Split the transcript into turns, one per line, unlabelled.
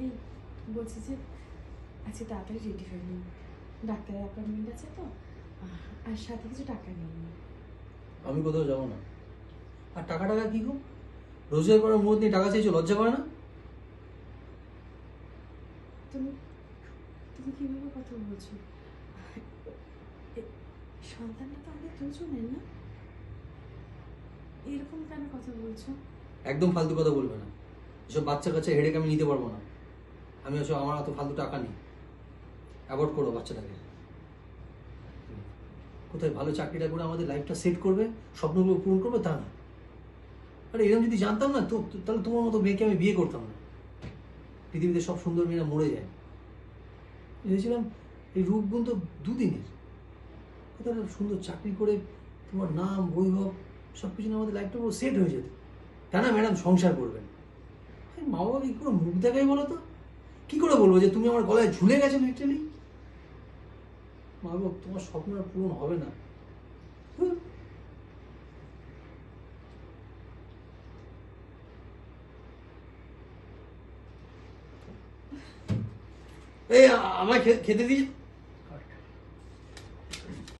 এই বলছি যে আচ্ছা তাড়াতাড়ি রেডি হয়ে নিন ডাক্তারের অ্যাপয়েন্টমেন্ট আছে তো আর সাথে কিছু টাকা নিয়ে নিন
আমি কোথাও যাব না। আর টাকা টাকা কি গো? রোজগার করার মুহূর্তে নিয়ে টাকা চাইছো লজ্জা করে না?
তুমি তুমি কীভাবে কথা বলছো? সন্তানটা তো আমাদের দুজনের না? এরকম কেন কথা বলছো?
একদম ফালতু কথা বলবে না। এসব বাচ্চা কাচ্চা হেডেক আমি নিতে পারব না। আমি ওসব আমার অত ফালতু টাকা নেই। অ্যাভয়েড করো বাচ্চাটাকে। কোথায় ভালো চাকরিটা করে আমাদের লাইফটা সেট করবে, স্বপ্নগুলো পূরণ করবে, তা না। আরে, এরকম যদি জানতাম না, তো তাহলে তোমার মতো মেয়েকে আমি বিয়ে করতাম না। পৃথিবীতে সব সুন্দর মেয়েরা মরে যায়। ভেবেছিলাম, এই রূপগুণ তো দুদিনের। একটা সুন্দর চাকরি করে তোমার নাম, বৈভব সব কিছু আমাদের লাইফটা পুরো সেট হয়ে যেত। তা না ম্যাডাম সংসার করবেন। মা বাবা কি করে মুখ দেখাই বলো তো? কি করে বলব যে তুমি আমার গলায় ঝুলে গেছো লিটারেলি মা বাবা তোমার স্বপ্ন আর পূরণ হবে না। এই, আমায় খেতে দিয়ে